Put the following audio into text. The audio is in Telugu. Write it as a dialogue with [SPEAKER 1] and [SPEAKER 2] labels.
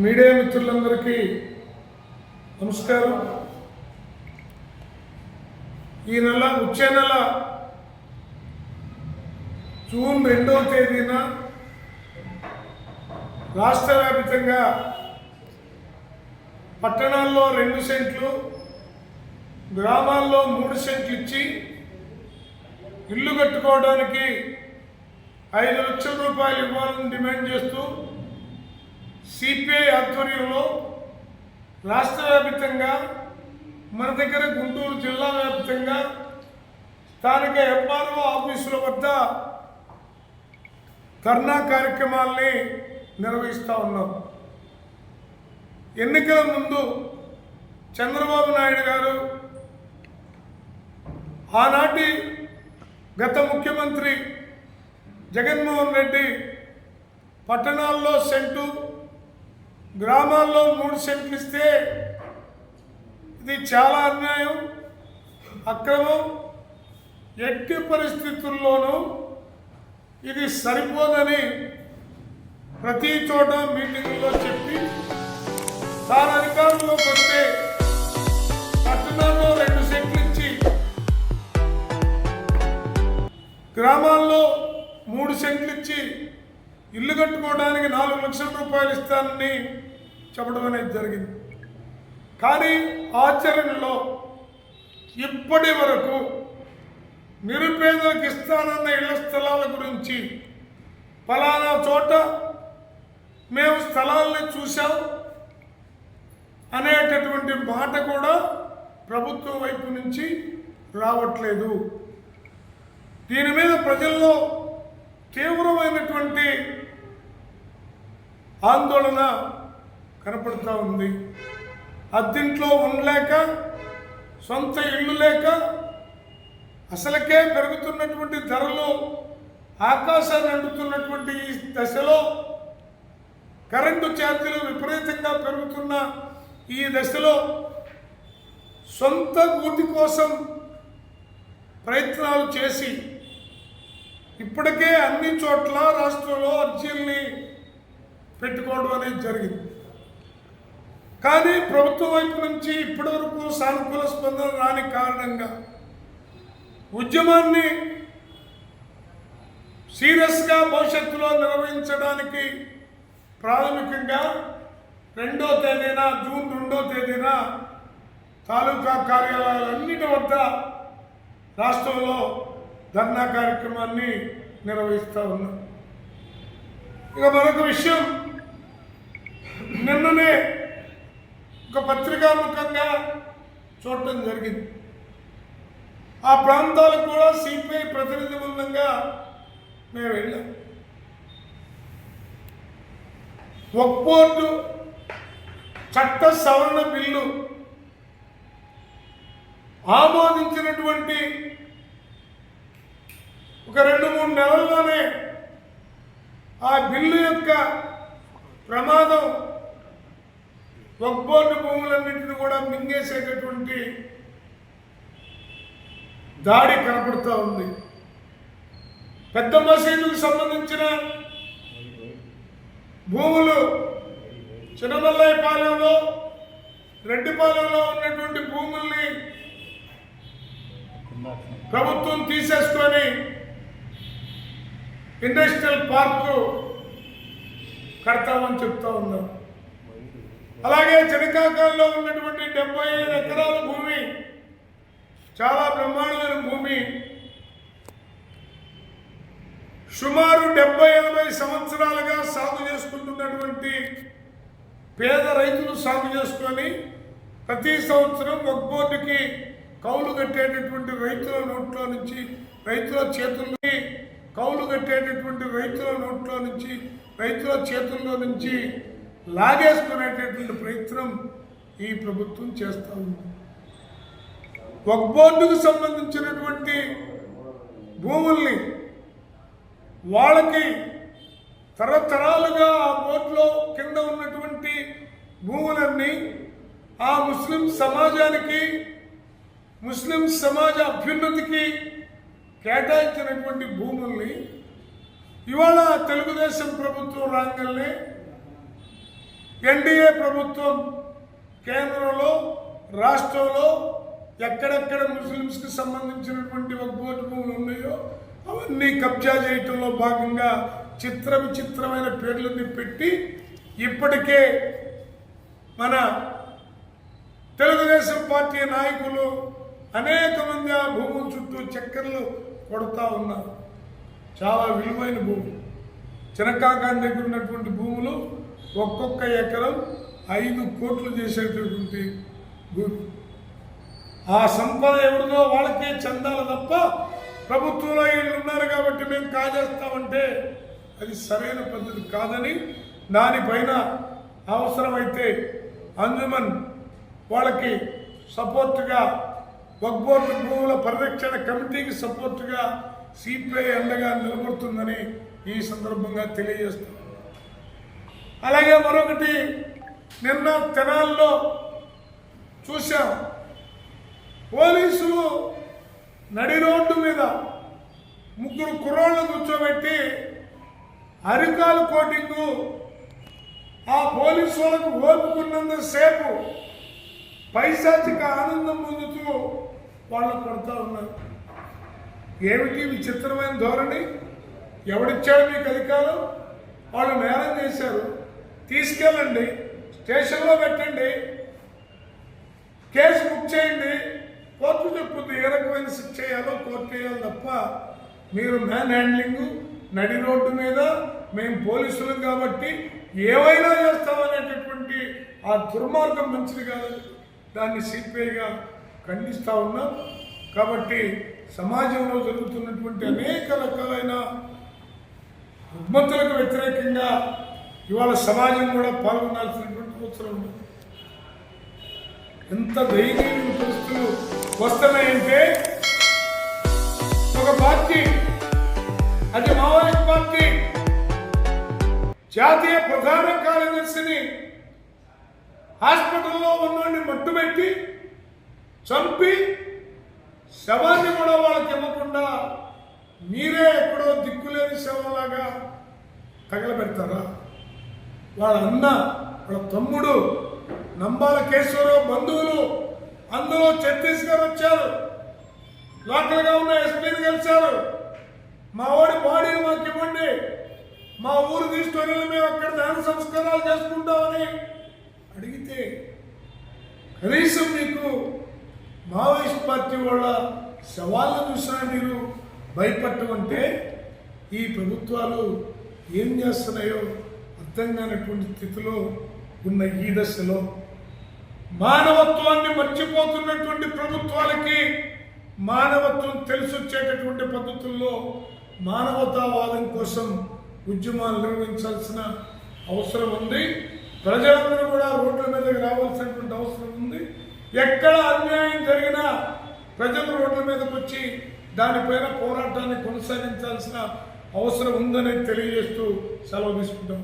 [SPEAKER 1] మీడియా మిత్రులందరికీ నమస్కారం. ఈ నెల వచ్చే నెల జూన్ రెండవ తేదీన రాష్ట్ర వ్యాప్తంగా పట్టణాల్లో రెండు సెంట్లు గ్రామాల్లో మూడు సెంట్లు ఇచ్చి ఇల్లు కట్టుకోవడానికి ఐదు లక్షల రూపాయలు ఇవ్వాలని డిమాండ్ చేస్తూ సిపిఐ ఆధ్వర్యంలో రాష్ట్ర వ్యాప్తంగా మన దగ్గర గుంటూరు జిల్లా వ్యాప్తంగా స్థానిక ఎంఆర్ఓ ఆఫీసుల వద్ద ధర్నా కార్యక్రమాల్ని నిర్వహిస్తూ ఉన్నాం. ఎన్నికల ముందు చంద్రబాబు నాయుడు గారు ఆనాటి గత ముఖ్యమంత్రి జగన్మోహన్ రెడ్డి పట్టణాల్లో సెంటు గ్రామాల్లో మూడు సెంట్లు ఇస్తే ఇది చాలా అన్యాయం అక్రమం. ఎట్టి పరిస్థితుల్లోనూ ఇది సరిపోదని ప్రతి చోట మీటింగ్లో చెప్పి తాను అధికారంలోకి వస్తే పట్టణాల్లో రెండు సెంట్లు ఇచ్చి గ్రామాల్లో మూడు సెంట్లు ఇచ్చి ఇల్లు కట్టుకోవడానికి నాలుగు లక్షల రూపాయలు ఇస్తానని చెప్పడం అనేది జరిగింది. కానీ ఆచరణలో ఇప్పటి వరకు నిరుపేదలకు ఇస్తానన్న ఇళ్ళ స్థలాల గురించి ఫలానా చోట మేము స్థలాల్ని చూసాం అనేటటువంటి మాట కూడా ప్రభుత్వం వైపు నుంచి రావట్లేదు. దీని మీద ప్రజల్లో తీవ్రమైనటువంటి ఆందోళన కనపడుతూ ఉంది. అద్దింట్లో ఉండలేక సొంత ఇల్లు లేక అసలకే పెరుగుతున్నటువంటి ధరలు ఆకాశాన్ని అంటుతున్నటువంటి ఈ దశలో కరెంటు ఛార్జీలు విపరీతంగా పెరుగుతున్న ఈ దశలో సొంత గూటి కోసం ప్రయత్నాలు చేసి ఇప్పటికే అన్ని చోట్ల రాష్ట్రంలో అర్జీల్ని పెట్టుకోవడం అనేది జరిగింది. కానీ ప్రభుత్వం వైపు నుంచి ఇప్పటివరకు సానుకూల స్పందన రాని కారణంగా ఉద్యమాన్ని సీరియస్గా భవిష్యత్తులో నిర్వహించడానికి ప్రాథమికంగా రెండో తేదీన జూన్ రెండో తేదీన తాలూకా కార్యాలయాలన్నిటి వద్ద రాష్ట్రంలో ధర్నా కార్యక్రమాన్ని నిర్వహిస్తూ ఉన్నాం. ఇక మరొక విషయం నిన్ననే ఒక పత్రికాముఖంగా చూడటం జరిగింది. ఆ ప్రాంతాలకు కూడా సిపిఐ ప్రతినిధి బృందంగా మేము వెళ్ళాం. ఒక్కోర్టు చట్ట సవరణ బిల్లు ఆమోదించినటువంటి ఒక రెండు మూడు నెలల్లోనే ఆ బిల్లు యొక్క ప్రమాదం ఒక్బోర్డు భూములన్నింటినీ కూడా మింగేసేటటువంటి దాడి కనపడుతూ ఉంది. పెద్ద మసీదుకు సంబంధించిన భూములు చిన్నమల్లయ్యపాలెంలో రెడ్డిపాలెంలో ఉన్నటువంటి భూముల్ని ప్రభుత్వం తీసేసుకొని ఇండస్ట్రియల్ పార్కు కడతామని చెప్తా ఉన్నారు అలాగే చెనకాకాల్లో ఉన్నటువంటి డెబ్బై ఐదు ఎకరాల భూమి చాలా బ్రహ్మాండమైన భూమి. సుమారు డెబ్బై ఎనభై సంవత్సరాలుగా సాగు చేసుకుంటున్నటువంటి పేద రైతులు సాగు చేసుకొని ప్రతి సంవత్సరం ఒక బోర్డుకి కౌలు కట్టేటటువంటి రైతుల నోట్లో నుంచి రైతుల చేతుల్లోకి కౌలు కట్టేటటువంటి రైతుల నోట్లో నుంచి రైతుల చేతుల్లో నుంచి లాగేసుకునేటటువంటి ప్రయత్నం ఈ ప్రభుత్వం చేస్తూ ఉంది. ఒక బోర్డుకు సంబంధించినటువంటి భూముల్ని వాళ్ళకి తరతరాలుగా ఆ బోర్డులో కింద ఉన్నటువంటి భూములన్నీ ఆ ముస్లిం సమాజానికి ముస్లిం సమాజ అభ్యున్నతికి కేటాయించినటువంటి భూముల్ని ఇవాళ తెలుగుదేశం ప్రభుత్వం రాగానే ఎన్డీఏ ప్రభుత్వం కేంద్రంలో రాష్ట్రంలో ఎక్కడెక్కడ ముస్లిమ్స్కి సంబంధించినటువంటి వక్బోర్డు భూములు ఉన్నాయో అవన్నీ కబ్జా చేయటంలో భాగంగా చిత్ర విచిత్రమైన పేర్లన్నీ పెట్టి ఇప్పటికే మన తెలుగుదేశం పార్టీ నాయకులు అనేక మంది ఆ భూముల చుట్టూ చక్కర్లు కొడతా ఉన్నారు. చాలా విలువైన భూములు చినకాకాని దగ్గర ఉన్నటువంటి భూములు ఒక్కొక్క ఎకరం ఐదు కోట్లు చేసేటటువంటి భూమి. ఆ సంపద ఎవరిదో వాళ్ళకే చెందాలి తప్ప ప్రభుత్వంలో వీళ్ళు ఉన్నారు కాబట్టి మేము కాజేస్తామంటే అది సరైన పద్ధతి కాదని దానిపైన అవసరమైతే అంజుమన్ వాళ్ళకి సపోర్టుగా వక్బోర్డు భూముల పరిరక్షణ కమిటీకి సపోర్టుగా సిపిఐ అండగా నిలబడుతుందని ఈ సందర్భంగా తెలియజేస్తున్నాను అలాగే మరొకటి నిన్న తెనాల్లో చూశాం. పోలీసులు నడి రోడ్డు మీద ముగ్గురు కుర్రోళ్ళు కూర్చోబెట్టి అరికాలు కోటింగు ఆ పోలీసు వాళ్ళకు ఓపుకున్నంతసేపు పైశాచిక ఆనందం పొందుతూ వాళ్ళు కొడతా ఉన్నారు. ఏమిటి విచిత్రమైన ధోరణి? ఎవడిచ్చాడు మీకు అధికారం? వాళ్ళు నేరం చేశారు. తీసుకెళ్ళండి స్టేషన్లో పెట్టండి కేసు బుక్ చేయండి. కోర్టు చెప్పుద్ది ఏ రకమైన శిక్ష చేయాలో కోర్టు చేయాలి తప్ప మీరు మ్యాన్ హ్యాండ్లింగ్ నడి రోడ్డు మీద మేము పోలీసులు కాబట్టి ఏవైనా చేస్తామనేటటువంటి ఆ దుర్మార్గం మంచిది కాదు. దాన్ని సిపిఐగా ఖండిస్తూ ఉన్నాం. కాబట్టి సమాజంలో జరుగుతున్నటువంటి అనేక రకాలైన రుగ్మతులకు వ్యతిరేకంగా ఇవాళ సమాజం కూడా పాల్గొనాల్సినటువంటి అవసరం ఉంది. ఎంత దయనీయమైన పరిస్థితులు వస్తున్నాయంటే ఒక పార్టీ అది మావోయిస్ట్ పార్టీ జాతీయ ప్రధాన కార్యదర్శిని హాస్పిటల్లో ఉన్నోడిని మట్టుబెట్టి చంపి శవాన్ని కూడా వాళ్ళకి ఇవ్వకుండా మీరే ఎక్కడో దిక్కులేని శవంలాగా తగలబెడతారా? వాళ్ళ అన్న వాళ్ళ తమ్ముడు నంబాల కేశవరావు బంధువులు అందరూ ఛత్తీస్గఢ్ వచ్చారు. లోకల్గా ఉన్న ఎస్పీని కలిశారు. మా వాడి బాడీని మాకు ఇవ్వండి. మా ఊరు తీసుకొని మేము అక్కడ దాన సంస్కారాలు చేసుకుంటామని అడిగితే కనీసం మీకు మావోయిస్ట్ పార్టీ వాళ్ళ సవాళ్ళను చూసినా మీరు భయపడటమంటే ఈ ప్రభుత్వాలు ఏం చేస్తున్నాయో సిద్ధంగానటువంటి స్థితిలో ఉన్న ఈ దశలో మానవత్వాన్ని మర్చిపోతున్నటువంటి ప్రభుత్వాలకి మానవత్వం తెలిసొచ్చేటటువంటి పద్ధతుల్లో మానవతావాదం కోసం ఉద్యమాలు నిర్వహించాల్సిన అవసరం ఉంది. ప్రజలందరూ కూడా రోడ్ల మీదకి రావాల్సినటువంటి అవసరం ఉంది. ఎక్కడ అన్యాయం జరిగినా ప్రజలు రోడ్ల మీదకి వచ్చి దానిపైన పోరాటాన్ని కొనసాగించాల్సిన అవసరం ఉందని తెలియజేస్తూ సెలవు తీసుకుంటాం.